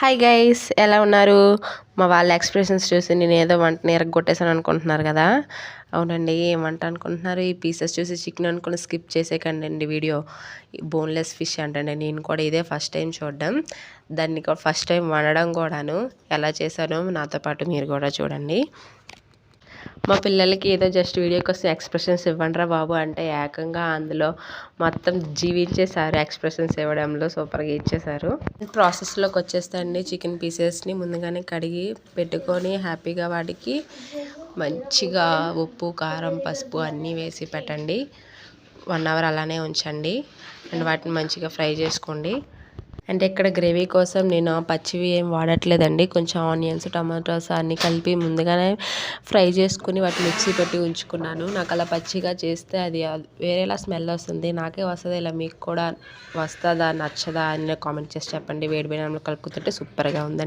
Hi guys ఎలా ఉన్నారు? మా వాళ్ళ ఎక్స్ప్రెషన్స్ చూసి నేను ఏదో వంటని ఎరగొట్టేసాను అనుకుంటున్నారు కదా? అవునండి ఏం వంట అనుకుంటున్నారు? ఈ పీసెస్ చూసి చికెన్ అనుకుని స్కిప్ చేసేకండి అండి వీడియో. బోన్లెస్ ఫిష్ అంటండి నేను కూడా ఇదే ఫస్ట్ టైం చూడడం. దాన్ని కూడా ఫస్ట్ టైం వండడం కూడాను ఎలా చేశానో నాతో పాటు మీరు కూడా చూడండి. మా పిల్లలకి ఏదో జస్ట్ వీడియో కోసం ఎక్స్ప్రెషన్స్ ఇవ్వండిరా బాబు అంటే ఏకంగా అందులో మొత్తం జీవించేశారు ఎక్స్ప్రెషన్స్ ఇవ్వడంలో సూపర్గా ఇచ్చేశారు. ప్రాసెస్లోకి వచ్చేస్తే అండి చికెన్ పీసెస్ని ముందుగానే కడిగి పెట్టుకొని హ్యాపీగా వాటికి మంచిగా ఉప్పు కారం పసుపు అన్నీ వేసి పెట్టండి. వన్ అవర్ అలానే ఉంచండి. అండ్ వాటిని మంచిగా ఫ్రై చేసుకోండి. అంటే ఇక్కడ గ్రేవీ కోసం నేను పచ్చివి ఏం వాడట్లేదండి. కొంచెం ఆనియన్స్ టమాటోస్ అన్నీ కలిపి ముందుగానే ఫ్రై చేసుకుని వాటి మిక్సీ పెట్టి ఉంచుకున్నాను. నాకు అలా పచ్చిగా చేస్తే అది వేరేలా స్మెల్ వస్తుంది. నాకే వస్తుంది ఇలా? మీకు కూడా వస్తుందా? నచ్చదా? అని కామెంట్ చేసి చెప్పండి. వేడి వేడి కలుపుతుంటే సూపర్గా ఉందండి.